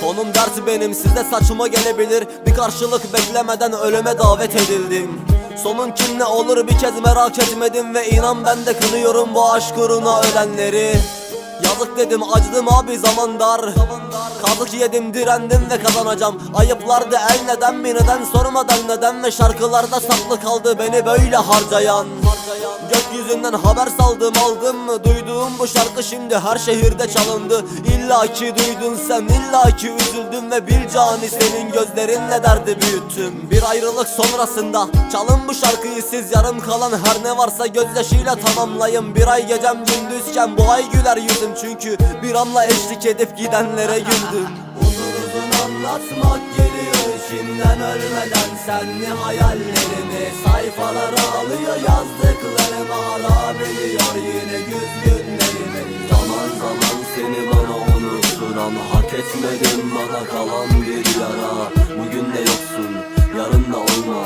Konum dersi benim size saçma gelebilir. Bir karşılık beklemeden ölüme davet edildim. Sonun kim ne olur bir kez merak etmedim Ve inan ben de kınıyorum bu aşk uğruna ölenleri Yazık dedim acıdım abi zaman dar. Kazık yedim direndim ve kazanacağım. Ayıplardı el neden bir neden sormadan neden Ve şarkılarda saklı kaldı beni böyle harcayan. Gökyüzünden haber saldım aldım mı? Duyduğum bu şarkı şimdi her şehirde çalındı. İlla ki duydun sen illa ki üzüldüm Ve bir cani senin gözlerinle derdi büyüttüm. Bir ayrılık sonrasında çalın bu şarkıyı siz Yarım kalan her ne varsa gözyaşıyla tamamlayın. Bir ay gecem gündüzken bu ay güler yüzüm Çünkü bir anla eşlik edip gidenlere güldüm. Uzun uzun anlatmak geliyor içimden ölmeden Senli hayallerimi sayfalara alıyor yazdıklarım ediyor yine güz günlerimi Zaman zaman seni bana unutturan hak etmedim bana kalan bir yara. Bugün de yoksun yarın da olma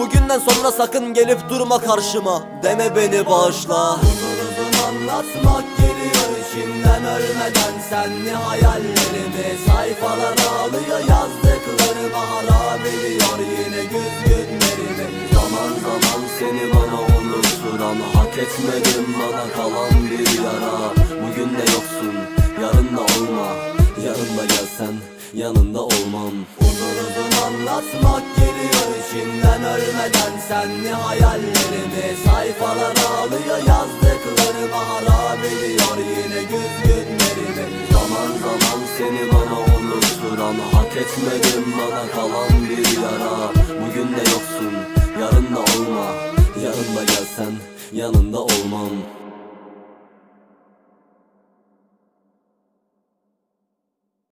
Bugünden sonra sakın gelip durma karşıma. Deme beni bağışla. Uzun anlatmak geliyor içimden. Ölmeden Senli hayallerimi sayfalara alıyor. Yazdıklarıma harap ediyor yine güz günlerimi. Zaman zaman seni bana unutturan hak etmedim bana kalan bir yara. Bugün de yoksun yarın da olma. Yarın da gelsen yanında olmam. Uzun uzun anlatmak geliyor içimden ölmeden. Senli hayallerimi sayfalara alıyor yazdıklarıma harap ediyor yine güz günlerimi. Zaman zaman seni bana unutturan hak etmedim bana kalan bir yara. Bugün de yoksun yarın da olma. Yarın da gelsen yanında olmam